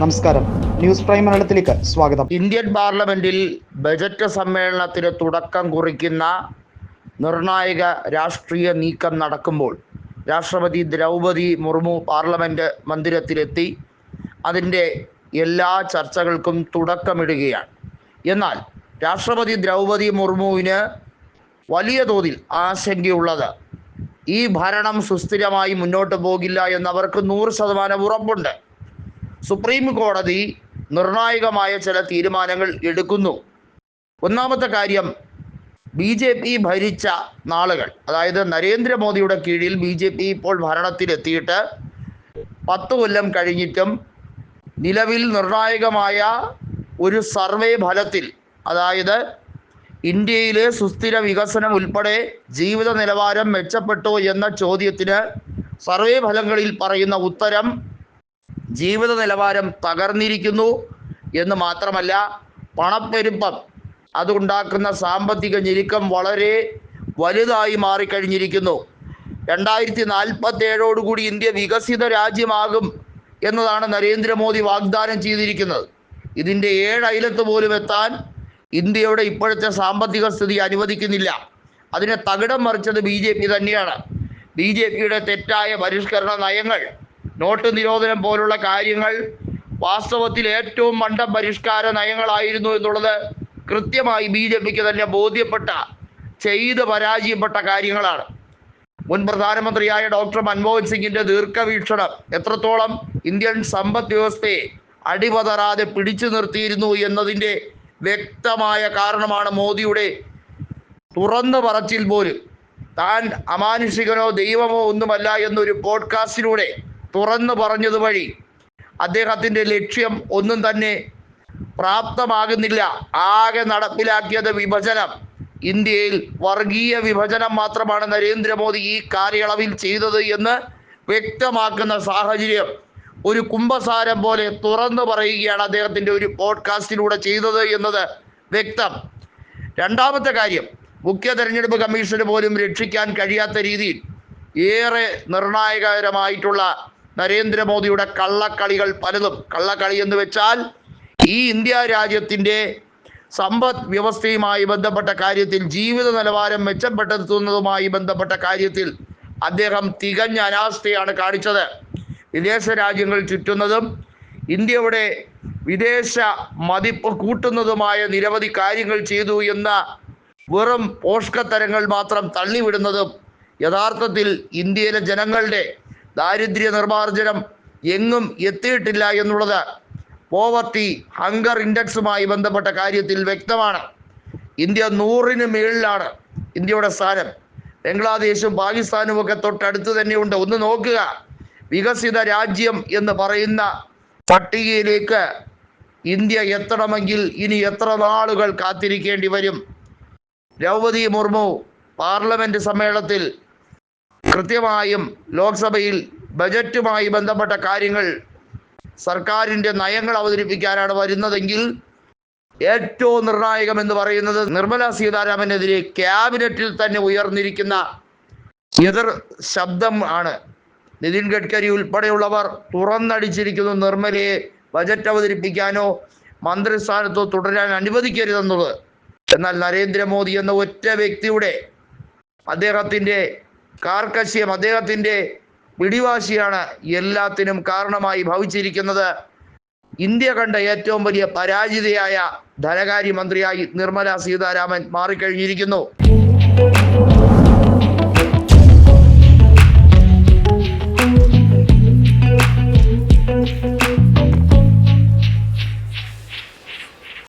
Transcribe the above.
നമസ്കാരം. News prime മലയാളത്തിലേക്ക് സ്വാഗതം. ഇന്ത്യൻ പാർലമെന്റിൽ ബജറ്റ് സമ്മേളനത്തിന് തുടക്കം കുറിക്കുന്ന നിർണായക രാഷ്ട്രീയ നീക്കം നടക്കുമ്പോൾ രാഷ്ട്രപതി ദ്രൗപതി മുർമു പാർലമെന്റ് മന്ദിരത്തിലെത്തി അതിന്റെ എല്ലാ ചർച്ചകൾക്കും തുടക്കമിടുകയാണ്. എന്നാൽ രാഷ്ട്രപതി ദ്രൗപതി മുർമുവിന് വലിയ തോതിൽ ആശങ്കയുള്ളത് ഈ ഭരണം സുസ്ഥിരമായി മുന്നോട്ട് പോകില്ല എന്നവർക്ക് നൂറ് ശതമാനം ഉറപ്പുണ്ട്. സുപ്രീം കോടതി നിർണായകമായ ചില തീരുമാനങ്ങൾ എടുക്കുന്നു. ഒന്നാമത്തെ കാര്യം ബി ജെ പി ഭരിച്ച നാളുകൾ അതായത് നരേന്ദ്രമോദിയുടെ കീഴിൽ ബി ജെ പി ഇപ്പോൾ ഭരണത്തിലെത്തിയിട്ട് പത്ത് കൊല്ലം കഴിഞ്ഞിട്ടും നിലവിൽ നിർണായകമായ ഒരു സർവേ ഫലത്തിൽ അതായത് ഇന്ത്യയിലെ സുസ്ഥിര വികസനം ഉൾപ്പെടെ ജീവിത നിലവാരം മെച്ചപ്പെട്ടു എന്ന ചോദ്യത്തിന് സർവേ ഫലങ്ങളിൽ പറയുന്ന ഉത്തരം ജീവിത നിലവാരം തകർന്നിരിക്കുന്നു എന്ന് മാത്രമല്ല പണപ്പെരുപ്പം അതുണ്ടാക്കുന്ന സാമ്പത്തിക ഞെരുക്കം വളരെ വലുതായി മാറിക്കഴിഞ്ഞിരിക്കുന്നു. രണ്ടായിരത്തി നാൽപ്പത്തി ഏഴോടുകൂടി ഇന്ത്യ വികസിത രാജ്യമാകും എന്നതാണ് നരേന്ദ്രമോദി വാഗ്ദാനം ചെയ്തിരിക്കുന്നത്. ഇതിന്റെ ഏഴ് പോലും എത്താൻ ഇന്ത്യയുടെ ഇപ്പോഴത്തെ സാമ്പത്തിക സ്ഥിതി അനുവദിക്കുന്നില്ല. അതിനെ തകിടം മറിച്ചത് ബി ജെ പി തന്നെയാണ്. ബി ജെ പിയുടെ തെറ്റായ പരിഷ്കരണ നയങ്ങൾ നോട്ട് നിരോധനം പോലുള്ള കാര്യങ്ങൾ വാസ്തവത്തിൽ ഏറ്റവും മണ്ടം പരിഷ്കാര നയങ്ങളായിരുന്നു എന്നുള്ളത് കൃത്യമായി ബി ജെ പിക്ക് തന്നെ ബോധ്യപ്പെട്ട ചെയ്ത് പരാജയപ്പെട്ട കാര്യങ്ങളാണ്. മുൻ പ്രധാനമന്ത്രിയായ ഡോക്ടർ മൻമോഹൻ സിംഗിന്റെ ദീർഘവീക്ഷണം എത്രത്തോളം ഇന്ത്യൻ സമ്പദ് വ്യവസ്ഥയെ അടിപതറാതെ പിടിച്ചു നിർത്തിയിരുന്നു എന്നതിന്റെ വ്യക്തമായ കാരണമാണ് മോദിയുടെ തുറന്നു പറച്ചിൽ പോലും. താൻ അമാനുഷികനോ ദൈവമോ ഒന്നുമല്ല എന്നൊരു പോഡ്കാസ്റ്റിലൂടെ തുറന്നു പറഞ്ഞത് വഴി അദ്ദേഹത്തിന്റെ ലക്ഷ്യം ഒന്നും തന്നെ പ്രാപ്തമാകുന്നില്ല. ആകെ നടപ്പിലാക്കിയത് വിഭജനം. ഇന്ത്യയിൽ വർഗീയ വിഭജനം മാത്രമാണ് നരേന്ദ്രമോദി ഈ കാലയളവിൽ ചെയ്തത് എന്ന് വ്യക്തമാക്കുന്ന സാഹചര്യം. ഒരു കുംഭസാരം പോലെ തുറന്നു പറയുകയാണ് അദ്ദേഹത്തിന്റെ ഒരു പോഡ്കാസ്റ്റിലൂടെ ചെയ്തത് എന്നത് വ്യക്തം. രണ്ടാമത്തെ കാര്യം മുഖ്യ തെരഞ്ഞെടുപ്പ് കമ്മീഷന് പോലും രക്ഷിക്കാൻ കഴിയാത്ത രീതിയിൽ ഏറെ നിർണായകരമായിട്ടുള്ള നരേന്ദ്രമോദിയുടെ കള്ളക്കളികൾ പലതും. കള്ളക്കളി എന്ന് വെച്ചാൽ ഈ ഇന്ത്യ രാജ്യത്തിന്റെ സമ്പദ് വ്യവസ്ഥയുമായി ബന്ധപ്പെട്ട കാര്യത്തിൽ ജീവിത നിലവാരം മെച്ചപ്പെടുത്തുന്നതുമായി ബന്ധപ്പെട്ട കാര്യത്തിൽ അദ്ദേഹം തികഞ്ഞ അനാസ്ഥയാണ് കാണിച്ചത്. വിദേശ രാജ്യങ്ങൾ ചുറ്റുന്നതും ഇന്ത്യയുടെ വിദേശ മതിപ്പ് കൂട്ടുന്നതുമായ നിരവധി കാര്യങ്ങൾ ചെയ്തു എന്ന വെറും പോഷകത്തരങ്ങൾ മാത്രം തള്ളിവിടുന്നതും യഥാർത്ഥത്തിൽ ഇന്ത്യയിലെ ജനങ്ങളുടെ ദാരിദ്ര്യ നിർമ്മാർജനം എങ്ങും എത്തിയിട്ടില്ല എന്നുള്ളത് പോവർട്ടി ഹങ്കർ ഇൻഡെക്സുമായി ബന്ധപ്പെട്ട കാര്യത്തിൽ വ്യക്തമാണ്. ഇന്ത്യ നൂറിന് മുകളിലാണ് ഇന്ത്യയുടെ സ്ഥാനം. ബംഗ്ലാദേശും പാകിസ്ഥാനും ഒക്കെ തൊട്ടടുത്ത് തന്നെയുണ്ട്. ഒന്ന് നോക്കുക. വികസിത രാജ്യം എന്ന് പറയുന്ന പട്ടികയിലേക്ക് ഇന്ത്യ എത്തണമെങ്കിൽ ഇനി എത്ര നാളുകൾ കാത്തിരിക്കേണ്ടി വരും? ദ്രൗപതി മുർമു പാർലമെന്റ് സമ്മേളനത്തിൽ കൃത്യമായും ലോക്സഭയിൽ ബജറ്റുമായി ബന്ധപ്പെട്ട കാര്യങ്ങൾ സർക്കാരിന്റെ നയങ്ങൾ അവതരിപ്പിക്കാനാണ് വരുന്നതെങ്കിൽ ഏറ്റവും നിർണായകം എന്ന് പറയുന്നത് നിർമ്മല സീതാരാമനെതിരെ ക്യാബിനറ്റിൽ തന്നെ ഉയർന്നിരിക്കുന്ന എതിർ ശബ്ദം ആണ്. നിതിൻ ഗഡ്കരി ഉൾപ്പെടെയുള്ളവർ തുറന്നടിച്ചിരിക്കുന്നു നിർമ്മലയെ ബജറ്റ് അവതരിപ്പിക്കാനോ മന്ത്രിസ്ഥാനത്തോ തുടരാൻ അനുവദിക്കരുതെന്നുള്ളത്. എന്നാൽ നരേന്ദ്രമോദി എന്ന ഒറ്റ വ്യക്തിയുടെ അദ്ദേഹത്തിന്റെ കാർക്കശ്യം അദ്ദേഹത്തിന്റെ പിടിവാശിയാണ് എല്ലാത്തിനും കാരണമായി ഭവിച്ചിരിക്കുന്നത്. ഇന്ത്യ കണ്ട ഏറ്റവും വലിയ പരാജിതയായ ധനകാര്യമന്ത്രിയായി നിർമ്മല സീതാരാമൻ മാറിക്കഴിഞ്ഞിരിക്കുന്നു.